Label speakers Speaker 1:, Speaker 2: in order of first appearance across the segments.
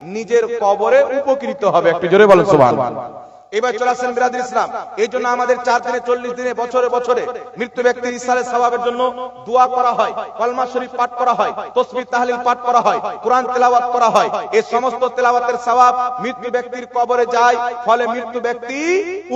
Speaker 1: নিজের কবরে উপকৃত হবে। একটু জোরে বলেন সুবহান। এবার চলে আসেন বিরাদির ইসলাম। এই জন্য আমাদের চার দিনে, চল্লিশ দিনে, বছরে বছরে মৃত্যু ব্যক্তির ইসারের স্বভাবের জন্য দোয়া করা হয়, কলমা শরীফ পাঠ করা হয় তসবির তাহলিল পাঠ করা হয়, কোরআন তেলাওয়াত করা হয়। এই সমস্ত তেলাওয়াতের স্বভাব মৃত্যু ব্যক্তির কবরে যায়, ফলে মৃত্যু ব্যক্তি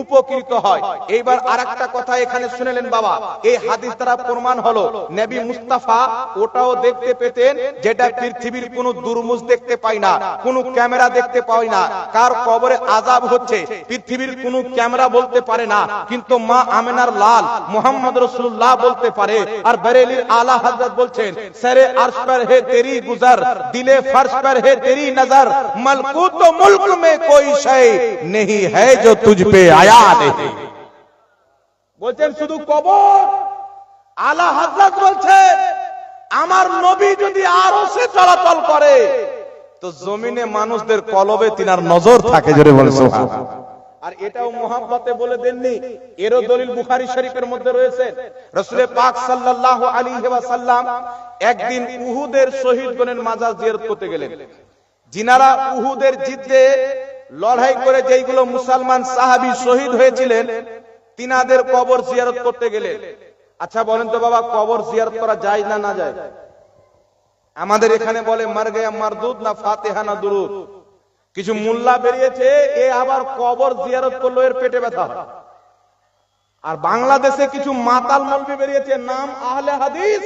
Speaker 1: উপকৃত হয়। এইবার আরেকটা কথা এখানে শুনেলেন বাবা। এই হাদিস দ্বারা প্রমাণ হলো, নবী মুস্তাফা ওটাও দেখতে পেতেন যেটা পৃথিবীর কোনো দুর্মুজ দেখতে পাই না, কোনো ক্যামেরা দেখতে পাই না। কার কবরে আজাব হচ্ছে পৃথিবীর কোন ক্যামেরা বলতে পারে না, কিন্তু মা আমেনার লাল, মোহাম্মদ রসুল্লাহ বলতে পারে। আর বেরেলির আলা হজরত বলছেন, সেরে আরশ পর হে তেরি গুজর, দিলে ফর্শ পর হে তেরি নজর মলকু তো মুলক মে কোই শাই নেহি হ্যায় জো তুঝ পে আয়া নেহি। বলছেন, শুধু কবর? আলা হজরত বলছে আমার নবী যদি আরও সে চলাচল করে, তো জমিনে মানুষদের কলবে তিনার নজর থাকে, জোরে বলে সোহা আর এটাও মোহাম্মতে বলে দেননি। এরও দলিল বুখারী শরীফের মধ্যে রয়েছে। রসুলের পাক সাল্লাল্লাহু আলাইহি ওয়াসাল্লাম একদিন উহুদের শহীদগণের মাজার জিয়ারত করতে গেলেন। যিনারা উহুদের যুদ্ধে লড়াই করে যেইগুলো মুসলমান সাহাবী শহীদ হয়েছিলেন, তিনাদের কবর জিয়ারত করতে গেলেন। আচ্ছা বলেন তো বাবা, কবর জিয়ারত করা যায় না না যায়? আমাদের এখানে বলে মার গয়া মারদুদ না ফাতেহা না দুরুদ? কিছু মোল্লা বেরিয়েছে, এ আবার কবর জিয়ারত করল, এর পেটে ব্যথা আর বাংলাদেশে কিছু মাতাল মন্ত্রী বেরিয়েছে, নাম আহলে হাদিস।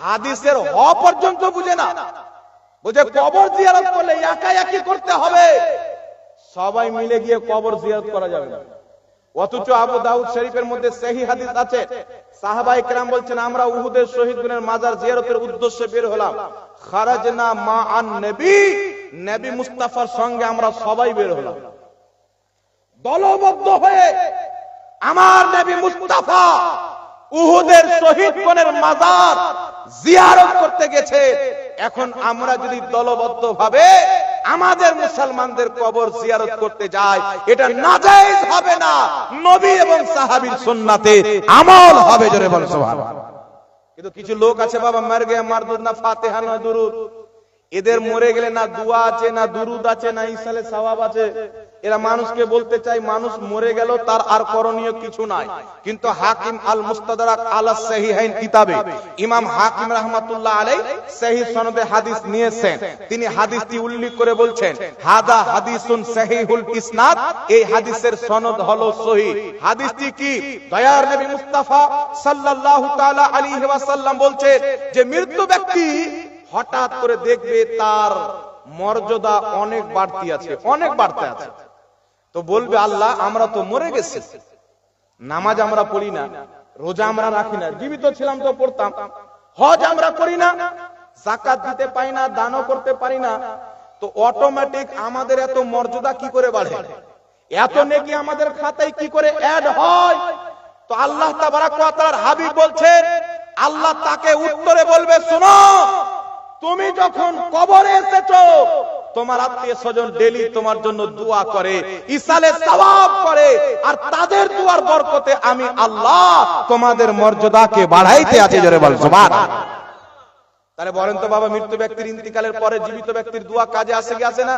Speaker 1: হাদিসের হ পর্যন্ত বুঝে না। বুঝে কবর জিয়ারত করলে একা একই করতে হবে। সবাই মিলে গিয়ে কবর জিয়ারত করা যাবে না। অথচ আবু দাউদ শরীফের মধ্যে সেই হাদিস আছে। সাহাবাই কেরাম বলছেন, আমরা উহুদের শহীদ গুনের মাজার জিয়ারতের উদ্দেশ্যে বের হলাম। খারাজ না মা আন নেবী। নবী মুস্তাফার সঙ্গে আমরা সবাই বের হলাম। দলবদ্ধ হয়ে আমার নবী মুস্তাফা উহুদের শহীদগণের মাজার জিয়ারত করতে গেছে। এখন আমরা যদি দলবদ্ধ ভাবে আমাদের মুসলমানদের কবর জিয়ারত করতে যাই, এটা নাজায়েজ হবে না। নবী এবং সাহাবীর সুন্নাতে আমল হবে, জোরে বল সুবহানাল্লাহ। কিন্তু কিছু লোক আছে, বাবা, মার গিয়ে মারদুদ না, ফাতিহা না, দুরুদ। এদের মরে গেলে না দুয়া আছে না দুরুদ আছে না ইসালে সওয়াব আছে। এরা মানুষকে বলতে চাই মানুষ মরে গেল তার আর করণীয় কিছু নাই। কিন্তু হাকিম আল মুস্তাদরাক আলা সহিহাইন কিতাবে ইমাম হাকিম রাহমাতুল্লাহ আলাই সহি সনদে হাদিস নিয়েছেন। তিনি হাদিসটি উল্লেখ করে বলছেন হাদা হাদিসুন সহিহুল ইসনাদ। এই হাদিসের সনদ হলো সহি। হাদিসটি কি? দয়ার নবী মুস্তাফা সাল্লাল্লাহু তাআলা আলাইহি ওয়াসাল্লাম বলছেন যে মৃত্যু ব্যক্তি হঠাৎ করে দেখবে তার মর্যাদা অনেক বাড়তি আছে, অনেক বাড়তে আছে। তো বলবে, আল্লাহ, আমরা তো মরে গেছি। নামাজ আমরা পড়ি না, রোজা আমরা রাখি না, জীবিত ছিলাম তো পড়তাম। হজ আমরা করি না জাকাত দিতে পারি না, দানও করতে পারি না। তো অটোমেটিক আমাদের এত মর্যাদা কি করে বাড়ে? এত নেকি আমাদের খাতায় কি করে অ্যাড হয়? তো আল্লাহ তাবারাক ওয়া তাআলার হাবিব বলছেন, আল্লাহ তাকে উত্তরে বলবে, শোনো তুমি যখন কবরে এসেছ, তোমার আত্মীয় স্বজন ডেলি তোমার জন্য দোয়া করে ইসালে সওয়াব করে, আর তাদের দুয়ার বরকতে আমি আল্লাহ তোমাদের মর্যাদাকে বাড়াইতে আছি, জোরে বল, সুবহান তাহলে বলেন তো বাবা, মৃত্যু ব্যক্তির ইন্তিকালের পরে জীবিত ব্যক্তির দোয়া কাজে আসে আসে না?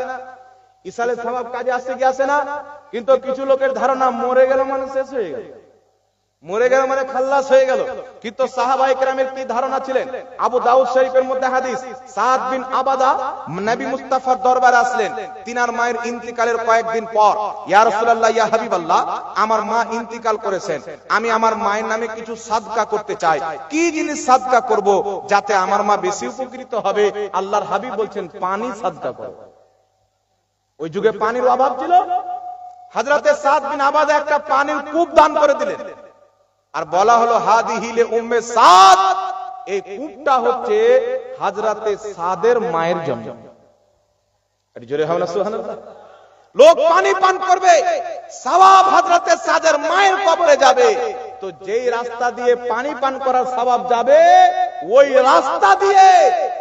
Speaker 1: ইসালে সওয়াব কাজে আসে আসে না? কিন্তু কিছু লোকের ধারণা মরে গেল মানে শেষ হয়ে গেল। মরে গেল মানে খাল্লাস হয়ে গেল। কিন্তু সাহাবাই কেরামের কি ধারণা ছিলেন? আবু দাউদ শরীফের মধ্যে হাদিস, সাদ বিন আবাদা নবী মুস্তাফার দরবারে আসলেন। তিনার মায়ের ইন্তিকালের কয়েকদিন পর, ইয়া রাসূলুল্লাহ, ইয়া হাবিবাল্লাহ, আমার মা ইন্তিকাল করেছেন। আমি আমার মায়ের নামে কিছু সাদকা করতে চাই। কি জিনিস সাদকা করব যাতে আমার মা বেশি উপকৃত হবে? আল্লাহর হাবিব বলছেন, পানি সাদকা করো। ওই যুগে পানির অভাব ছিল। হযরতে সাদ বিন আবাদা একটা পানির কূপ দান করে দিলেন। আর বলা হলো হাদি হিলে উম্মে সাদ। এই কূপটা হচ্ছে হাজরাতে সাদের মায়ের জন্য লোক পানি পান করবে, সওয়াব হাজরাতে সাদের মায়ের কবরে যাবে। তো যেই রাস্তা দিয়ে পানি পান করার সওয়াব যাবে, ওই রাস্তা দিয়ে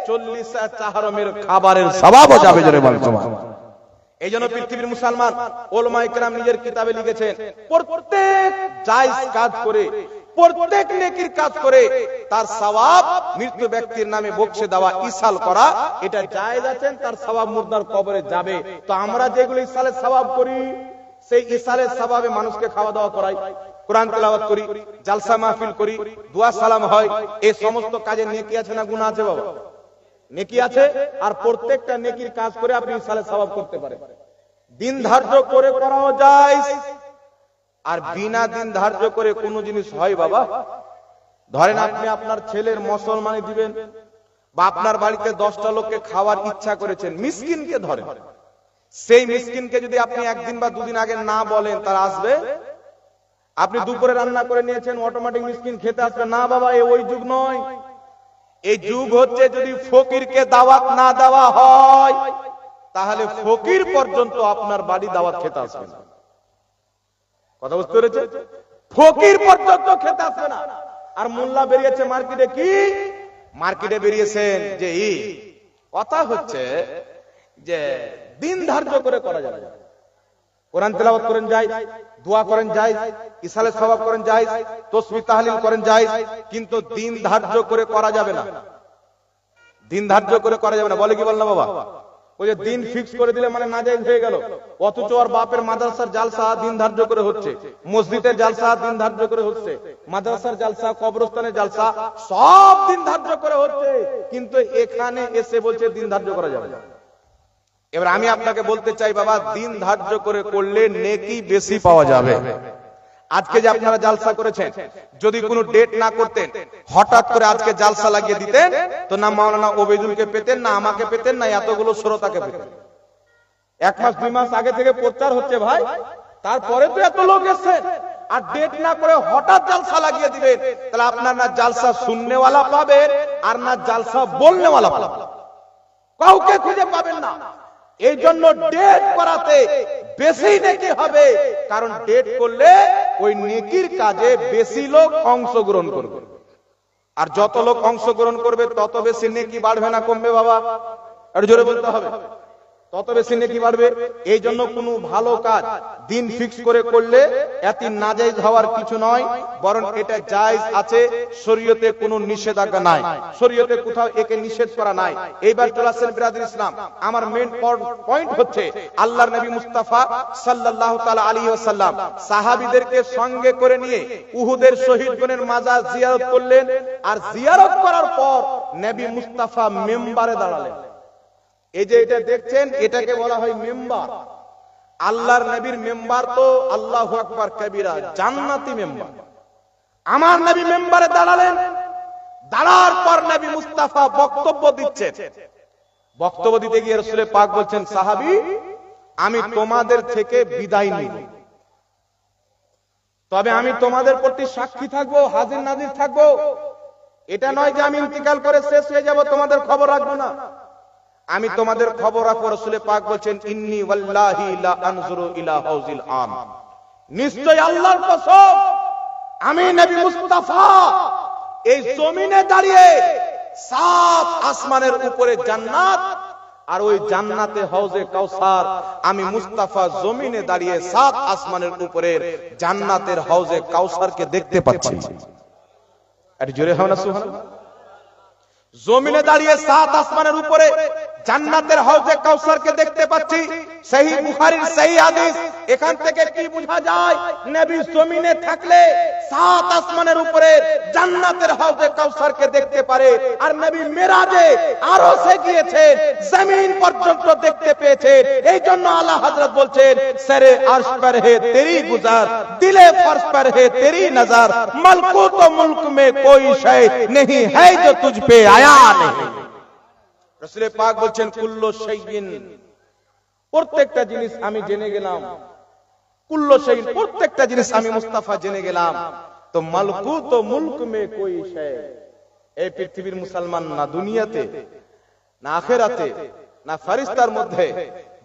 Speaker 1: চল্লিশ চাহরমের খাবারের সওয়াবও যাবে, জোরে বল সুবহানাল্লাহ। এই জন্য পৃথিবীর মুসলমান ওলমাই কেরাম নিজের কিতাবে লিখেছেন, প্রত্যেক জায়েজ কাজ করে, প্রত্যেক নেকির কাজ করে, তার সওয়াব মৃত ব্যক্তির নামে বকশে দেওয়া, ইসাল করা, এটা জায়েজ আছেন, তার সওয়াব মুর্দার কবরে যাবে। তো আমরা যেগুলো ইসালের সওয়াব করি, সেই ইসালের সওয়াবে মানুষকে খাওয়া দাওয়া করাই, কোরআন তেলাওয়াত করি, জালসা মাহফিল করি, দোয়া সালাম হয়, এই সমস্ত কাজে নেকি আছে না গুনাহ আছে বাবা? নেকি আছে? আর প্রত্যেকটা নেকির কাজ করে আপনি ইসালে সওয়াব করতে পারেন। দিন ধার্য করে করাও যায় আর বিনা দিন ধার্য করে কোনো জিনিস হয় বাবা। ধরেন আপনি আপনার ছেলের মুসলমানি দিবেন, বা আপনার বাড়িতে দশটা লোককে খাওয়ার ইচ্ছা করেছেন, মিসকিনকে ধরেন। সেই মিসকিনকে যদি আপনি একদিন বা দুদিন আগে না বলেন, তার আসবে? আপনি দুপুরে রান্না করে নিয়েছেন অটোমেটিক মিসকিন খেতে আসবে, না বাবা, এ ওই যুগ নয়। এই যুগ হচ্ছে যদি ফকিরকে দাওয়াত না দেওয়া হয়, তাহলে ফকির পর্যন্ত আপনার বাড়ি দাওয়াত খেতে আসবে না। কথা বুঝতে পেরেছে ফকির পর্যন্ত খেতে আসবে না। আর মোল্লা বেরিয়েছে মার্কেটে কি? মার্কেটে বেরিয়েছেন যে ই। কথা হচ্ছে যে দিন ধার্য করে করা যাবে। কোরআন তেলাওয়াত করেন যাই দোয়া করেন যাই ইসালে সবাব করেন যাই তসবি তাহলিল করেন যাই কিন্তু দিন ধার্য করে করা যাবে না। দিন ধার্য করে করা যাবে না। বলে কি বল না বাবা? ওই যে দিন ফিক্স করে দিলে মানে নাজাইজ হয়ে গেল। অথচ ওর বাপের মাদ্রাসার জালসা দিন ধার্য করে হচ্ছে। মসজিদের জালসা দিন ধার্য করে হচ্ছে। মাদ্রাসার জালসা, কবরস্থানের জালসা সব দিন ধার্য করে হচ্ছে। কিন্তু এখানে এসে বলছে দিন ধার্য করা যাবে না। এবার আমি আপনাকে বলতে চাই, বাবা, দিন ধার্য করে করলে নেকি বেশি পাওয়া যাবে। আজকে যে আপনারা জালসা করেছেন, যদি কোনো ডেট না করতেন, হঠাৎ করে আজকে জালসা লাগিয়ে দিতেন, তো না মাওলানা ওবেদুলকে পেতেন, না আমাকে পেতেন, না এতগুলো শ্রোতাকে পেতেন। এক মাস, দুই মাস আগে থেকে প্রচার হচ্ছে ভাই, তারপরে তো এত লোক এসছেন আর ডেট না করে হঠাৎ জালসা লাগিয়ে দিবেন, তাহলে আপনার না জালসা শুননেওয়ালা পাবেন, আর না জালসা বলনেওয়ালা পাবেন। কাউকে খুঁজে পাবেন না। এই জন্য ডেট করাতে বেশি নেকি হবে। কারণ ডেট করলে ওই নেকির কাজে বেশি লোক অংশগ্রহণ করবে। আর যত লোক অংশগ্রহণ করবে, তত বেশি নেকি বাড়বে না, কমবে বাবা। আর জোরে বলতে হবে। তত বেশি নেকি বাড়বে? এই জন্য কোনো ভালো কাজ দিন ফিক্স করে করলে এত নাজাইজ হওয়ার কিছু নয়, বরং এটা জায়েজ আছে, শরীয়তে কোনো নিষেধাজ্ঞা নাই। শরীয়তে কোথাও একে নিষেধ করা নাই। এইবার চলে আসছেন বিরাদুল ইসলাম। আমার মেন পয়েন্ট হচ্ছে আল্লাহর নবী মুস্তাফা সাল্লাল্লাহু তাআলা আলাইহি ওয়াসাল্লাম সাহাবীদেরকে সঙ্গে করে নিয়ে উহুদের শহীদ গণের মাজার জিয়ারত করলেন। আর জিয়ারত করার পর নবী মুস্তাফা মেম্বারে দাঁড়ালেন। এই যে এটা দেখছেন, এটাকে বলা হয় মেম্বার। আল্লাহর নবীর মেম্বার তো আল্লাহু আকবার কবিরা, জান্নাতি মেম্বার। আমার নবী মেম্বারে দাঁড়ালেন। দাঁড়ার পর নবী মুস্তাফা বক্তব্য দিচ্ছেন। বক্তব্য দিতে গিয়ে রসুলে পাক বলছেন, সাহাবী, আমি তোমাদের থেকে বিদায় নিব। তবে আমি তোমাদের প্রতি সাক্ষী থাকব, হাজির নাজির থাকব। এটা নয় যে আমি ইন্তিকাল করে শেষ হয়ে যাব, তোমাদের খবর রাখব না। আমি তোমাদের খবর রাখব রসুলে পাক বলছেন ইন্নি ওয়াল্লাহি লা আনজুরু ইলা হাউজিল আম। নিশ্চয় আল্লাহর কসম আমি নবী মুস্তাফা। এই জমিনে দাঁড়িয়ে সাত আসমানের উপরে জান্নাত আর ওই জান্নাতে হাউজে কাউসার। আমি মুস্তাফা জমিনে দাঁড়িয়ে সাত আসমানের উপরে জান্নাতের হাউজে কাউসারকে দেখতে পাচ্ছি। আর জোরে হবে না। সুবহানাল্লাহ। জমিনে দাঁড়িয়ে সাত আসমানের উপরে জান্নাতের হাউজে কাউসারকে দেখতে পাচ্ছি সেই বুখারীর সেই হাদিস এখান থেকে কি বোঝা যায় নবী জমিনে থাকলে সাত আসমানের উপরে জান্নাতের হাউজে কাউসারকে দেখতে পারে আর নবী মেরাজে আরো সে গিয়েছেন জমিন পর্যন্ত দেখতে পেয়েছেন এই জন্য আল্লাহ হযরত বলছেন সরে আরশ पर है तेरी गुजार दिले फर्श पर है तेरी नजर मलकूत व मुल्क में कोई शय नहीं है जो तुझ पे आया नहीं রসুলের পাক বলছেন, কুল্লো প্রত্যেকটা জিনিস আমি জেনে গেলাম। কুল্লো প্রত্যেকটা জিনিস আমি মুস্তাফা জেনে গেলাম। তো মালকুত ও মুলক মে কোই এই পৃথিবীর মুসলমান না দুনিয়াতে, না আখেরাতে, না ফারিস্তার মধ্যে,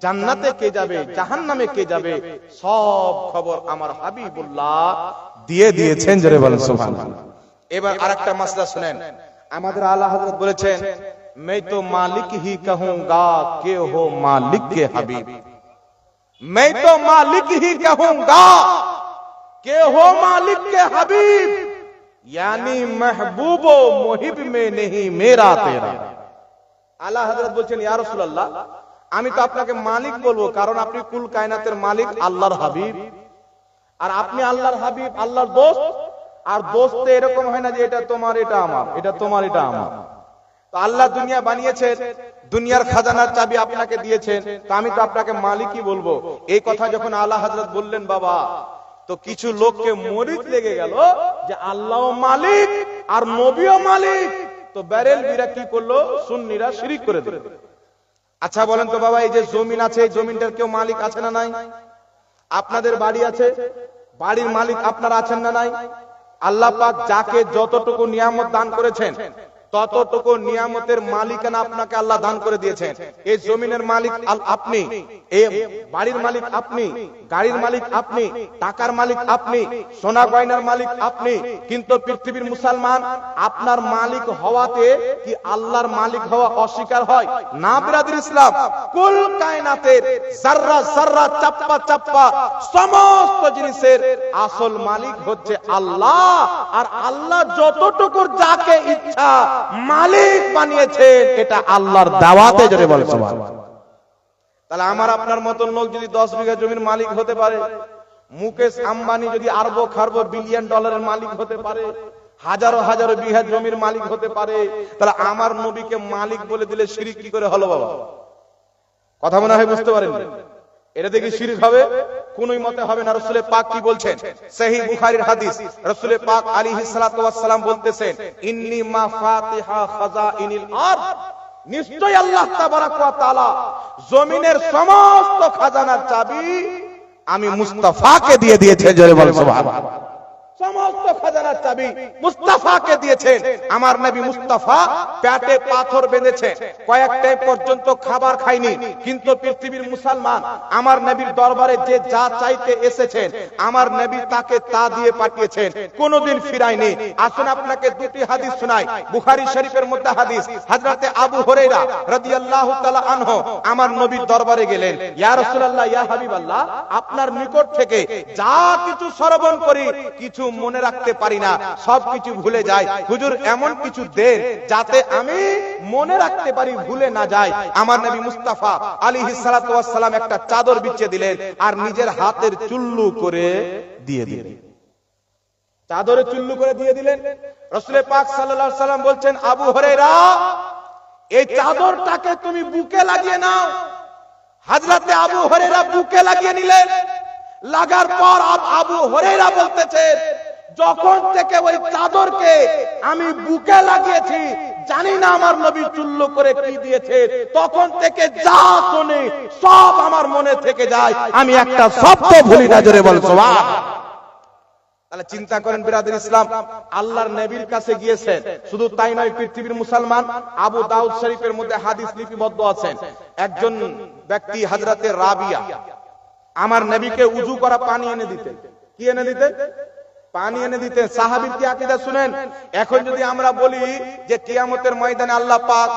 Speaker 1: জান্নাতে কে যাবে, জাহান্নামে কে যাবে, সব খবর আমার হাবিবুল্লাহ দিয়ে দিয়েছেন, জোরে বলেন, সুবহানাল্লাহ। এবার মাসলা শুনেন। আমাদের আলা হযরত বলেছেন मैं तो मालिक ही कहूंगा के हो मालिक के हबीब मैं तो मालिक ही कहूंगा के हो मालिक के हबीब यानी महबूब ও মুহিব মে নেহি মেরা তেরা আল্লাহ হযরত বলছেন ইয়া রাসূলুল্লাহ আমি তো আপনাকে মালিক বলবো কারণ আপনি কুল কায়নাতের মালিক আল্লাহর হাবিব আর আপনি আল্লাহর হাবিব আল্লাহর দোস্ত আর দোস্ত এরকম হয় না যে এটা তোমার এটা আমার এটা তোমার এটা আমার তো আল্লাহ দুনিয়া বানিয়েছেন, দুনিয়ার খাজানার চাবি আপনাকে দিয়েছেন, তো আমি তো আপনাকে মালিকই বলব। এই কথা যখন আল্লাহ হযরত বললেন, বাবা, তো কিছু লোককে মরিচ লেগে গেল যে আল্লাহ মালিক আর নবীও মালিক। তো ব্যারেল বিরা কি করল? সুন্নিরা শিরিক করে দিল। আচ্ছা বলেন তো বাবা, এই যে জমিন আছে, এই জমিনটার কেউ মালিক আছে না নাই? আপনাদের বাড়ি আছে? বাড়ির মালিক আপনারা আছেন না নাই? আল্লাহ পাক যাকে যতটুকু নিয়ামত দান করেছেন ততটুকু নিয়ামতের মালিকানা আপনাকে আল্লাহ দান করে দিয়েছেন। এই জমিনের মালিক আপনি, এই বাড়ির মালিক আপনি, গাড়ির মালিক আপনি, টাকার মালিক আপনি, সোনা গয়নার মালিক আপনি, কিন্তু পৃথিবীর মুসলমান, আপনার মালিক হওয়াতে কি আল্লাহর মালিক হওয়া অস্বীকার হয়? না, বিরাদির ইসলাম। কুল কায়নাতের জাররা জাররা চাপ্পা চাপ্পা, সমস্ত জিনিসের আসল মালিক হচ্ছে আল্লাহ। আর আল্লাহ যতটুকুর যাকে ইচ্ছা মালিক বানিয়েছেন এটা আল্লাহর দাওয়াতে জোরে বলে সুবহানাল্লাহ তাহলে আমার আপনার মতন লোক যদি দশ বিঘা জমির মালিক হতে পারে, মুকেশ আম্বানি যদি আরব খারব বিলিয়ন ডলারের মালিক হতে পারে, হাজারো হাজারো বিঘা জমির মালিক হতে পারে, তাহলে আমার নবীকে মালিক বলে দিলে শিরিক কি করে হলো বাবা? কথা মনে হয় বুঝতে পারেন এটা দেখি শিরিক হবে? কোনই মতে হবে না, রসুলের পাক কি বলছেন? সেই বুখারির হাদিস। রসুলের পাক আলী হিসালাম বলতেছেন, ইন্নি আরদ। নিশ্চয় আল্লাহ জমিনের সমস্ত খাজানার চাবি আমি মুস্তাফাকে দিয়ে দিয়েছে, জোরে বল সমস্ত আমার নবীর দরবারে যে যা চাইতে এসেছেন, আমার নবী তাকে তা দিয়ে পাঠিয়েছেন। আসুন আপনাকে দুটি হাদিস শোনাই। বুখারী শরীফের মধ্যে হাদিস, হযরতে আবু হুরায়রা রাদিয়াল্লাহু তাআলা আনহু, আমার নবীর দরবারে গেলেন। আপনার নিকট থেকে যা কিছু শ্রবণ করি, কিছু মনে রাখতে পারি না। সবকিছু ভুলে যাই। হুজুর, এমন কিছু দেন যাতে আমি মনে রাখতে পারি, ভুলে না যাই। আমার নবী মুস্তাফা সালাতু সালাম একটা চাদর বিছিয়ে দিলেন আর নিজের হাতের চুল্লু করে দিয়ে দিলেন। চাদরে চুল্লু করে দিয়ে দিলেন। রসুলের পাক আলাইহি সাল্লাম বলছেন, আবু হুরায়রা, এই চাদরটাকে তুমি বুকে লাগিয়ে নাও। হাজরাতে আবু হরেরা বুকে লাগিয়ে নিলেন। লাগার পর আব- হরেরা বলতেছেন যখন থেকে ওই চাদরকে আমি বুকে লাগিয়েছি, জানি না আমার নবী চুল্ল করে কি দিয়েছে, তখন থেকে যা শুনি, সব আমার মনে থেকে যায়। আমি একটা শব্দ ভুলি না, জোরে বল, সুবহান। তাহলে চিন্তা করেন বিরাদের ইসলাম, আল্লাহর নবীর কাছে গিয়েছেন, শুধু তাই নয়, পৃথিবীর মুসলমান, আবু দাউদ শরীফের মধ্যে হাদিস লিপিবদ্ধ আছেন। একজন ব্যক্তি হযরতে রাবিয়া, আমার নবীকে উজু করা পানি এনে দিতেন। কি এনে দিতেন? পানি এনে দিতেন। সাহাবীর কি আকীদা শুনেন? এখন যদি আমরা বলি যে কিয়ামতের ময়দানে আল্লাহ পাক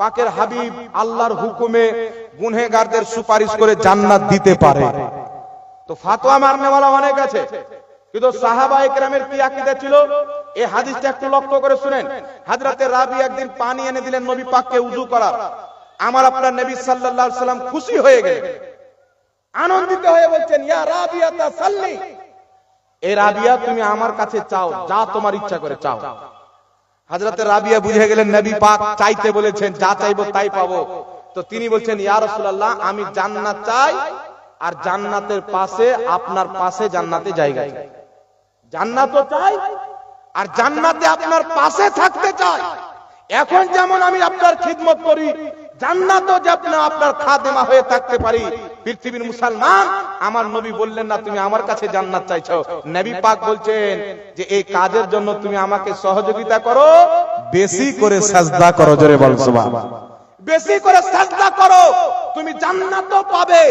Speaker 1: পাকের হাবিব আল্লাহর হুকুমে গুনহেগারদের সুপারিশ করে জান্নাত দিতে পারে। তো ফাতোয়া মারনেওয়ালা অনেক আছে। কিন্তু সাহাবা একরামের কি আকীদা ছিল? এই হাদিসটা একটু লক্ষ্য করে শুনেন। হযরতে রাবি একদিন পানি এনে দিলেন নবী পাককে উযু করার। আমার আপনার নবী সাল্লাল্লাহু আলাইহি সাল্লাম খুশি হয়ে গেলেন। আনন্দিত হয়ে বলছেন, ইয়া রাবিয়া তাসাল্লি এ রাবিয়া তুমি আমার কাছে চাও, যা তোমার ইচ্ছা করে চাও। হযরতে রাবিয়া বুঝে গেলেন, নবী পাক চাইতে বলেছেন, যা চাইব তাই পাবো। তো তিনি বলছেন, ইয়া রাসূলুল্লাহ, আমি জান্নাত চাই, আর জান্নাতের পাশে, আপনার পাশে জান্নাতে জায়গা চাই। জান্নাতও চাই, আর জান্নাতে আপনার পাশে থাকতে চাই। এখন যেমন আমি আপনার খিদমত করি জান্নাতও আপনার খাদেমা হয়ে থাকতে পারি। পৃথিবীর মুসলমান, আমার নবী বললেন না, তুমি আমার কাছে জান্নাত চাইছো। নবী পাক বলছেন যে, এই কাজের জন্য তুমি আমাকে সহযোগিতা করো, বেশি করে সাজদা করো। জোরে বল বেশি করে সাজদা করো। তুমি জান্নাতও পাবে,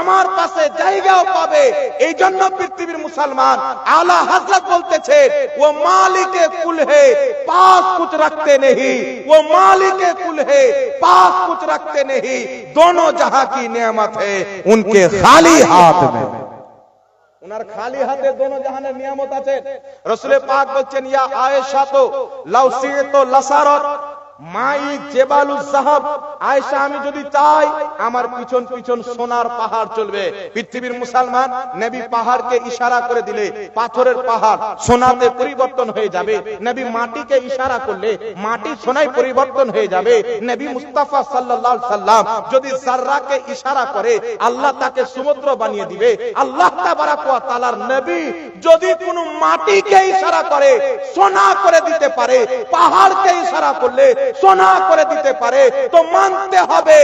Speaker 1: আমার পাশে জায়গাও পাবে। এই জন্য পৃথিবীর মুসলমান আলা হজরত বলতেছে, ও মালিকে কুল হে পাস কুছ রাখতে নেহি, ও মালিকে কুল হে পাস কুছ রাখতে নেহি, দোনো জাহাঁ কি নিয়ামত হে, উনকে খালি হাত মে। উনার খালি হাতে দোনো জাহানের নিয়ামত আছে। রসুলে পাক বলছেন, ইয়া আয়েশা তো লাউসিয়ে তো লাসারত। মাই জেবালু সাহাব, আয়েশা, আমি যদি চাই, আমার পিছন পিছন সোনার পাহাড় চলবে। পৃথিবীর মুসলমান নবী পাহাড়কে ইশারা করে দিলে, পাথরের পাহাড় সোনাতে পরিবর্তন হয়ে যাবে। নবী মাটিকে ইশারা করলে, মাটি সোনায় পরিবর্তন হয়ে যাবে। নবী মুস্তাফা সাল্লাল্লাহু সাল্লাম যদি জাররাকে ইশারা করে, আল্লাহ তাকে সমুদ্র বানিয়ে দিবে। আল্লাহ তাবারাক ওয়া তাআলার নবী যদি কোনো মাটিকে ইশারা করে, সোনা করে দিতে পারে, পাহাড়কে ইশারা করলে সোনা করে دیتے পারে। تو مانتے হবে،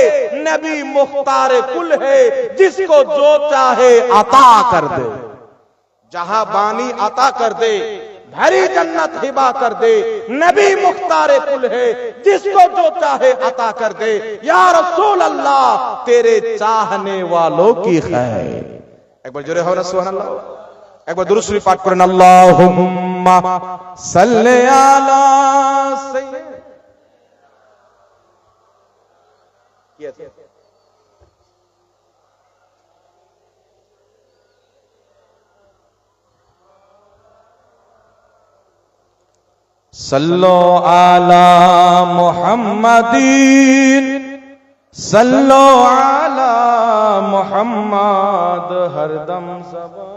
Speaker 1: নবী মুখতার কুল ہے جس کو جو چاہے عطا کر دے جہاں بانی عطا کر دے بھری جنت ہبا کر دے نبی مختار کل ہے جس کو جو چاہے عطا کر دے یا رسول اللہ تیرے چاہنے والوں کی خیر। ایک بار جرے ہو نا اللہ ایک بار درست بھی پاٹ کرنا اللہم صلی علی سید Yes. yes.
Speaker 2: صلو على محمد صلو على محمد ہر دم سب